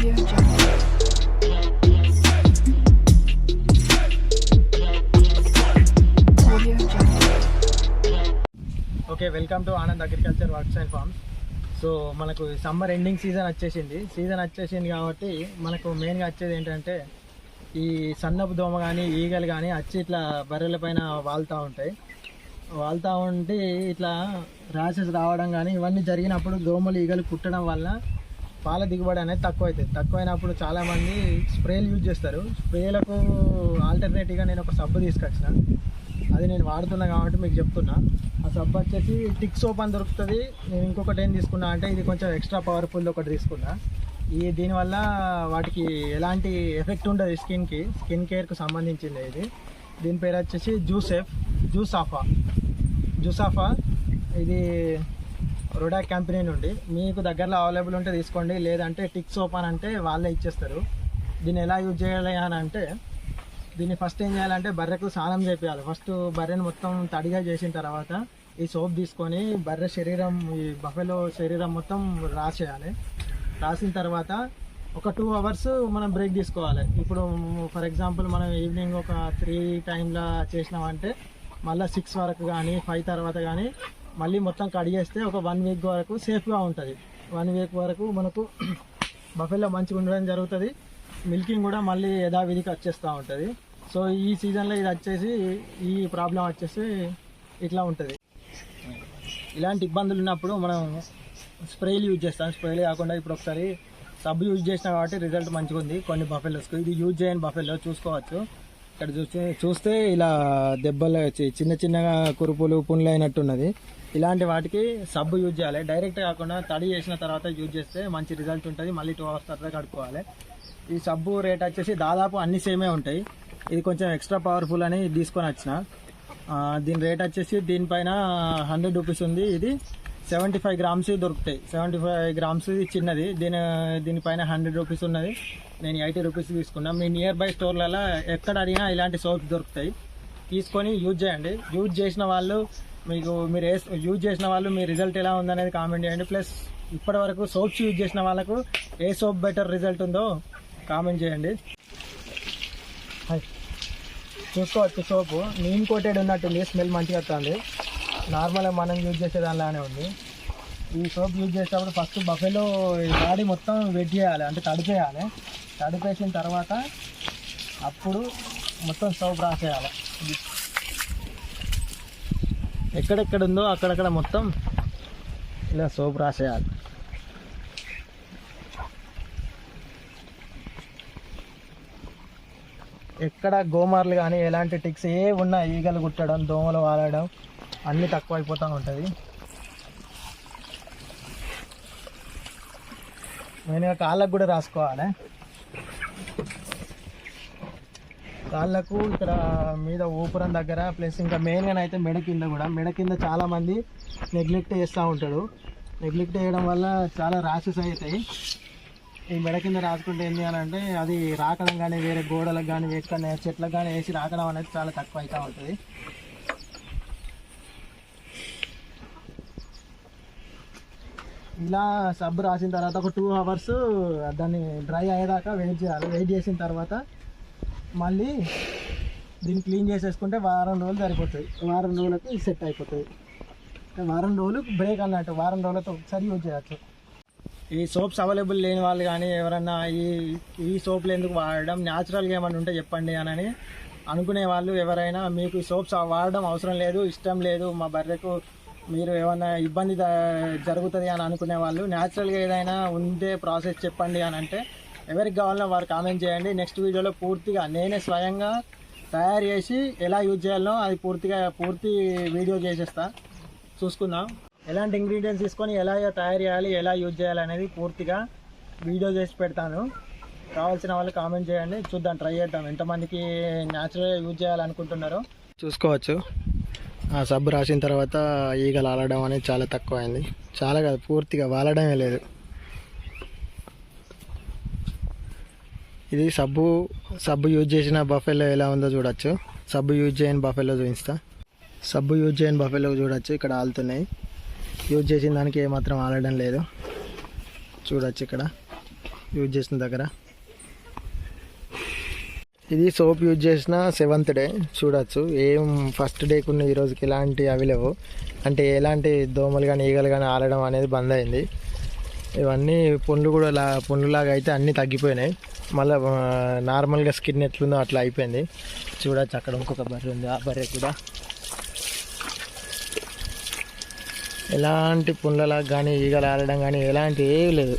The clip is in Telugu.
Okay welcome to Anand agriculture works and farms so మనకు సమ్మర్ ఎండింగ్ సీజన్ వచ్చేసింది. సీజన్ వచ్చేసింది కాబట్టి మనకు మెయిన్గా వచ్చేది ఏంటంటే ఈ సన్నపు దోమ కానీ ఈగలు కానీ వచ్చి ఇట్లా బర్రెల పైన వాళ్తూ ఉంటాయి. వాళ్తూ ఉంటే ఇట్లా ర్యాషెస్ రావడం కానీ ఇవన్నీ జరిగినప్పుడు దోమలు ఈగలు కుట్టడం వల్ల పాల దిగుబడి అనేది తక్కువ అవుతుంది తక్కువైనప్పుడు చాలామంది స్ప్రేలు యూజ్ చేస్తారు. స్ప్రేలకు ఆల్టర్నేటివ్గా నేను ఒక సబ్బు తీసుకొచ్చిన. అది నేను వాడుతున్నా కాబట్టి మీకు చెప్తున్నా. ఆ సబ్బు వచ్చేసి టిక్ సోప్ అని దొరుకుతుంది. నేను ఇంకొకటి ఏం తీసుకున్నా అంటే ఇది కొంచెం ఎక్స్ట్రా పవర్ఫుల్ ఒకటి తీసుకున్నా. ఈ దీనివల్ల వాటికి ఎలాంటి ఎఫెక్ట్ ఉండదు స్కిన్కి స్కిన్ కేర్కు సంబంధించింది ఇది. దీని పేరు వచ్చేసి జ్యూసెఫ్ జూసాఫా. జూసాఫా. ఇది రొడాక్ కంపెనీ నుండి. మీకు దగ్గరలో అవైలబుల్ ఉంటే తీసుకోండి. లేదంటే టిక్ సోప్ అని అంటే వాళ్ళే ఇచ్చేస్తారు. దీన్ని ఎలా యూజ్ చేయాలి అని అంటే దీన్ని ఫస్ట్ ఏం చేయాలంటే బర్రెకు స్నానం చేపించాలి ఫస్ట్ బర్రెని మొత్తం తడిగా చేసిన తర్వాత ఈ సోప్ తీసుకొని బర్రె శరీరం ఈ బఫెలో శరీరం మొత్తం రాసేయాలి. రాసిన తర్వాత ఒక టూ అవర్స్ మనం బ్రేక్ తీసుకోవాలి. ఇప్పుడు ఫర్ ఎగ్జాంపుల్ మనం ఈవినింగ్ ఒక త్రీ టైంలో చేసినామంటే మళ్ళీ సిక్స్ వరకు కానీ ఫైవ్ తర్వాత కానీ మళ్ళీ మొత్తం కడిగేస్తే ఒక వన్ వీక్ వరకు సేఫ్గా ఉంటుంది. వన్ వీక్ వరకు మనకు బఫెల్లో మంచిగా ఉండడం జరుగుతుంది. మిల్కింగ్ కూడా మళ్ళీ యథావిధికి వచ్చేస్తూ ఉంటుంది. సో ఈ సీజన్లో ఇది వచ్చేసి ఈ ప్రాబ్లం వచ్చేసి ఇట్లా ఉంటుంది. ఇలాంటి ఇబ్బందులు ఉన్నప్పుడు మనం స్ప్రేలు యూజ్ చేస్తాం. స్ప్రేలు కాకుండా ఇప్పుడు ఒకసారి సబ్బు యూజ్ చేసినా కాబట్టి రిజల్ట్ మంచిగా ఉంది. కొన్ని బఫెల్లోస్కి ఇది యూజ్ చేయని బఫెల్లో చూసుకోవచ్చు. ఇక్కడ చూస్తే చూస్తే ఇలా దెబ్బలు చిన్న చిన్నగా కురుపులు పుండ్లు అయినట్టున్నది ఇలాంటి వాటికి సబ్బు యూజ్ చేయాలి. డైరెక్ట్ కాకుండా తడి చేసిన తర్వాత యూజ్ చేస్తే మంచి రిజల్ట్ ఉంటుంది. మళ్ళీ టూ అవర్స్ తర్వాత కడుక్కోవాలి. ఈ సబ్బు రేట్ వచ్చేసి దాదాపు అన్ని సేమే ఉంటాయి. ఇది కొంచెం ఎక్స్ట్రా పవర్ఫుల్ అని తీసుకొని వచ్చిన. దీని రేట్ వచ్చేసి దీనిపైన హండ్రెడ్ రూపీస్ ఉంది. ఇది సెవెంటీ ఫైవ్ గ్రామ్స్ దొరుకుతాయి. సెవెంటీ ఫైవ్ గ్రామ్స్ ఇది చిన్నది. దీని దీనిపైన హండ్రెడ్ రూపీస్ ఉన్నది. నేను ఎయిటీ రూపీస్ తీసుకున్నా. మీ నియర్ బై స్టోర్లలో ఎక్కడ అడిగినా ఇలాంటి సోప్స్ దొరుకుతాయి. తీసుకొని యూజ్ చేయండి. యూజ్ చేసిన వాళ్ళు మీకు మీరు ఏ యూజ్ చేసిన వాళ్ళు మీ రిజల్ట్ ఎలా ఉందనేది కామెంట్ చేయండి. ప్లస్ ఇప్పటి వరకు సోప్స్ యూజ్ చేసిన వాళ్ళకు ఏ సోప్ బెటర్ రిజల్ట్ ఉందో కామెంట్ చేయండి. చూసుకోవచ్చు సోపు నీమ్ కోటెడ్ ఉన్నట్టుంది స్మెల్ మంచిగా వస్తుంది. నార్మల్గా మనం యూజ్ చేసే దానిలానే ఉంది. ఈ సోప్ యూజ్ చేసేటప్పుడు ఫస్ట్ బఫెలో బాడీ మొత్తం వెట్ చేయాలి అంటే తడిపేయాలి. తడిపేసిన తర్వాత అప్పుడు మొత్తం సోప్ రాసేయాలి. ఎక్కడెక్కడ ఉందో అక్కడక్కడ మొత్తం ఇలా సోప్ రాసేయాలి. ఎక్కడ గోమార్లు కానీ ఎలాంటి టిక్స్ ఏ ఉన్నా ఈగలు కుట్టడం దోమలు వాలడం అన్నీ తక్కువ అయిపోతూ ఉంటుంది. మెయిన్గా కాళ్ళకు కూడా రాసుకోవాలి. కాళ్ళకు ఇక్కడ మీద ఊపురం దగ్గర ప్లస్ ఇంకా మెయిన్గా అయితే మెడ కింద కూడా. మెడ కింద చాలామంది నెగ్లెక్ట్ చేస్తూ ఉంటాడు నెగ్లెక్ట్ చేయడం వల్ల చాలా ర్యాషెస్ అవుతాయి. ఈ మెడ కింద రాసుకుంటే ఏంటి అని అంటే అది రాకడం కానీ వేరే గోడలకు కానీ ఎక్కడ చెట్లకు కానీ వేసి రాకడం అనేది చాలా తక్కువ అవుతూ ఉంటుంది. ఇలా సబ్బు రాసిన తర్వాత ఒక టూ అవర్స్ దాన్ని డ్రై అయ్యేదాకా వెయిట్ చేయాలి. వెయిట్ చేసిన తర్వాత మళ్ళీ దీన్ని క్లీన్ చేసేసుకుంటే వారం రోజులు సరిపోతుంది వారం రోజులకు సెట్ అయిపోతుంది వారం రోజులు బ్రేక్ అన్నట్టు వారం రోజులతో ఒకసారి యూజ్ చేయవచ్చు ఈ సోప్స్ అవైలబుల్ లేని వాళ్ళు కానీ ఎవరన్నా ఈ ఈ సోప్లు ఎందుకు వాడడం న్యాచురల్గా ఏమైనా ఉంటే చెప్పండి అని అనుకునే వాళ్ళు ఎవరైనా మీకు ఈ సోప్స్ వాడడం అవసరం లేదు ఇష్టం లేదు మా బర్రెకు మీరు ఏమైనా ఇబ్బంది జరుగుతుంది అని అనుకునే వాళ్ళు న్యాచురల్గా ఏదైనా ఉంటే ప్రాసెస్ చెప్పండి అని అంటే ఎవరికి కావాలన్నా వారు కామెంట్ చేయండి. నెక్స్ట్ వీడియోలో పూర్తిగా నేనే స్వయంగా తయారు చేసి ఎలా యూజ్ చేయాలో అది పూర్తిగా పూర్తి వీడియో చేసేస్తా. చూసుకుందాం. ఎలాంటి ఇంగ్రీడియంట్స్ తీసుకొని ఎలా తయారు చేయాలి ఎలా యూజ్ చేయాలి అనేది పూర్తిగా వీడియో చేసి పెడతాను. కావాల్సిన వాళ్ళు కామెంట్ చేయండి. చూద్దాం ట్రై చేద్దాం. ఎంతమందికి న్యాచురల్గా యూజ్ చేయాలనుకుంటున్నారో. చూసుకోవచ్చు. ఆ సబ్బు రాసిన తర్వాత ఈగలు అలడం అనేది చాలా తక్కువ అయింది చాలా కాదు పూర్తిగా వాలడమే లేదు. ఇది సబ్బు సబ్బు యూజ్ చేసిన బఫెలో ఎలా ఉందో చూడొచ్చు. సబ్బు యూజ్ చేయని బఫెలో చూపిస్తా. సబ్బు యూజ్ చేయని బఫెలో చూడొచ్చు ఇక్కడ ఆలుతున్నాయి. యూజ్ చేసిన దానికి ఏమాత్రం ఆలడం లేదు. చూడొచ్చు ఇక్కడ యూజ్ చేసిన దగ్గర. ఇది సోప్ యూజ్ చేసిన సెవెంత్ డే చూడొచ్చు. ఏం ఫస్ట్ డేకి ఉన్న ఈరోజుకి రోజుకి ఎలాంటి అవి లేవు. అంటే ఎలాంటి దోమలు కానీ ఈగలు కానీ ఆలడం అనేది బంద్ అయింది. ఇవన్నీ పండ్లు కూడా లా పండ్లులాగా అయితే అన్నీ తగ్గిపోయినాయి. మళ్ళీ నార్మల్గా స్కిన్ ఎట్లుందో అట్లా అయిపోయింది. చూడచ్చు అక్కడ ఇంకొక బర్రె ఉంది. ఆ బర్రె కూడా ఎలాంటి పుండ్లలాగా కానీ ఈగలు ఆడడం కానీ ఎలాంటి ఏవి లేదు